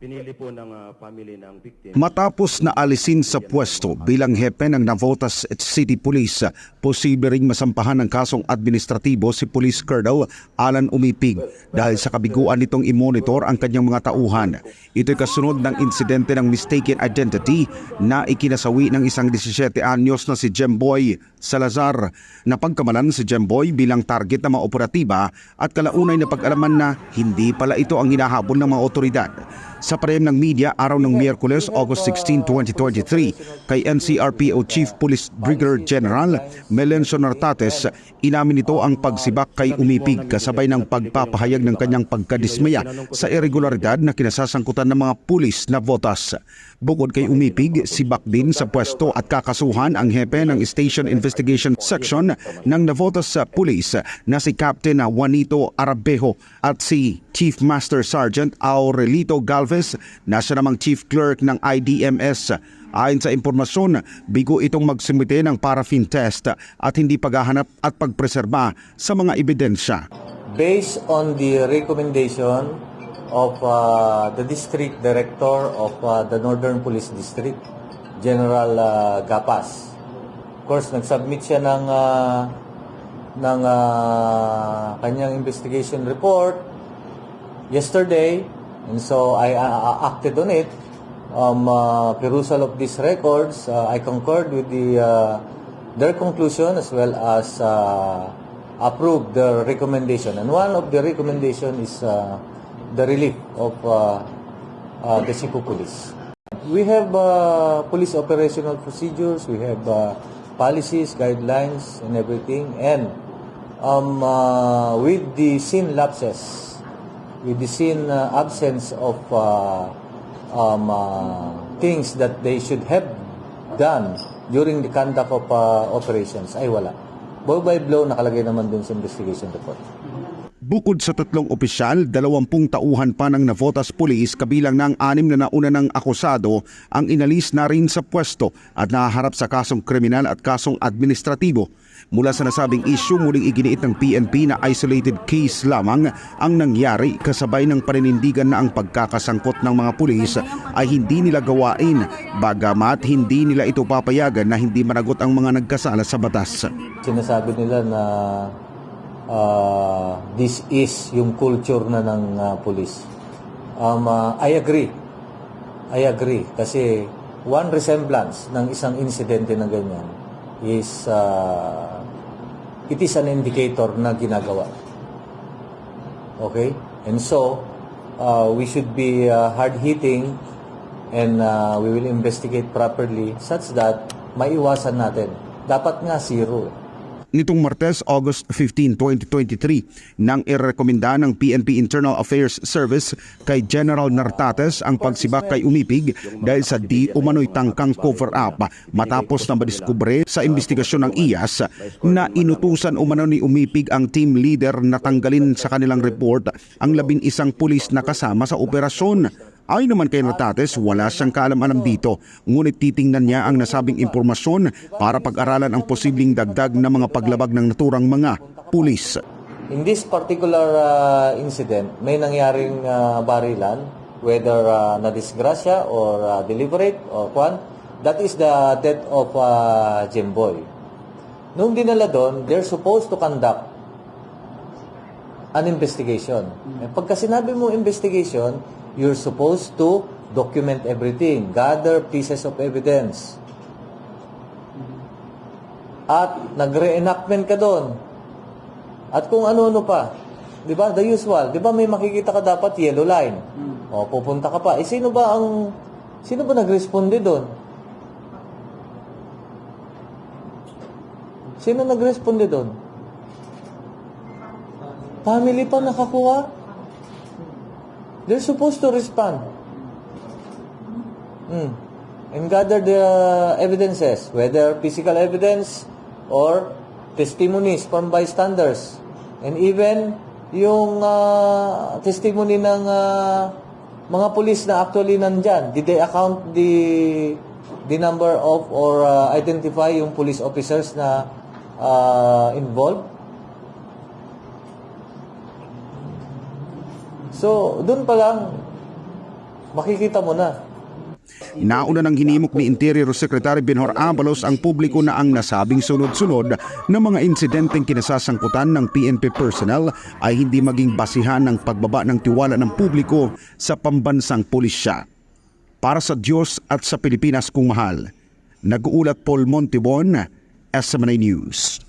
pinili po ng ah, family ng victim. Matapos na alisin sa pwesto bilang hepe ng Navotas City Police, posible ring masampahan ng kasong administratibo si Police Colonel Alan Umipig dahil sa kabiguan nitong imonitor ang kanyang mga tauhan. Ito'y kasunod ng insidente ng mistaken identity na ikinasawi ng isang 17 anyos na si Jemboy Salazar. Napagkamalan si Jemboy bilang target ng mga at kalaunay na pag-alaman na hindi pala ito ang hinahabol ng mga otoridad. Sa parehong ng media araw ng Miyerkules, August 16, 2023, kay NCRPO Chief Police Brigadier General Melencio Nartates, inamin nito ang pagsibak kay Umipig kasabay ng pagpapahayag ng kanyang pagkadismaya sa irregularidad na kinasasangkutan ng mga pulis na votas. Bukod kay Umipig, sibak din sa pwesto at kakasuhan ang hepe ng Station Investigation Section ng Navotas Police na si Captain Juanito Arabejo at si Chief Master Sergeant Aurelito Galvez na siya namang Chief Clerk ng IDMS. Ayon sa impormasyon, bigo itong magsumite ng paraffin test at hindi paghahanap at pagpreserba sa mga ebidensya. based on the recommendation of uh, the district director of uh, the Northern Police District, General uh, Gapas. Of course, nag-submit siya ng uh, ng uh, kanyang investigation report yesterday and so I uh, acted on it. Um, uh, perusal of these records, uh, I concurred with the uh, their conclusion as well as uh, approved the recommendation. And one of the recommendation is uh, the relief of uh, uh, the Cebu Police. We have uh, police operational procedures, we have uh, policies, guidelines, and everything. And um, uh, with the scene lapses, with the scene uh, absence of uh, um, uh, things that they should have done during the conduct of uh, operations, ay wala. By blow, nakalagay naman dun sa investigation report. Bukod sa tatlong opisyal, dalawampung tauhan pa ng Navotas Police kabilang ng anim na nauna ng akusado ang inalis na rin sa pwesto at nahaharap sa kasong kriminal at kasong administratibo. Mula sa nasabing issue, muling iginiit ng PNP na isolated case lamang ang nangyari kasabay ng paninindigan na ang pagkakasangkot ng mga pulis ay hindi nila gawain bagamat hindi nila ito papayagan na hindi managot ang mga nagkasala sa batas. Sinasabi nila na uh, this is yung culture na ng uh, police. Um, uh, I agree. I agree. Kasi one resemblance ng isang insidente na ganyan is uh, it is an indicator na ginagawa. Okay? And so, uh, we should be uh, hard-hitting and uh, we will investigate properly such that maiwasan natin. Dapat nga zero. eh. Nitong Martes, August 15, 2023, nang irekomenda ng PNP Internal Affairs Service kay General Nartates ang pagsibak kay Umipig dahil sa di umano'y tangkang cover-up matapos na madiskubre sa investigasyon ng IAS na inutusan umano ni Umipig ang team leader na tanggalin sa kanilang report ang labing isang pulis na kasama sa operasyon. Ayon naman kay Natates, wala siyang kaalam-alam dito, ngunit titingnan niya ang nasabing impormasyon para pag-aralan ang posibleng dagdag na mga paglabag ng naturang mga pulis. In this particular uh, incident, may nangyaring uh, barilan, whether uh, na disgrasya or uh, deliberate or kwan, that is the death of uh, Jimboy. Nung dinala doon, they're supposed to conduct an investigation. Eh, Pagka sinabi mo investigation, you're supposed to document everything, gather pieces of evidence. At nag-reenactment ka doon. At kung ano-ano pa. 'Di ba? The usual. 'Di ba may makikita ka dapat yellow line. O pupunta ka pa. Eh sino ba ang sino ba nagresponde doon? Sino nagresponde doon? Family pa nakakuha? They're supposed to respond. Mm. And gather the evidences, whether physical evidence or testimonies from bystanders. And even yung ah, testimony ng ah, mga pulis na actually nandyan. Did they account the the number of or ah, identify yung police officers na ah, involved? So, doon pa lang, makikita mo na. Nauna ng hinimok ni Interior Secretary Benhor Abalos ang publiko na ang nasabing sunod-sunod na mga insidenteng kinasasangkutan ng PNP personnel ay hindi maging basihan ng pagbaba ng tiwala ng publiko sa pambansang pulisya. Para sa Diyos at sa Pilipinas kung mahal, nag-uulat Paul Montibon, SMNA News.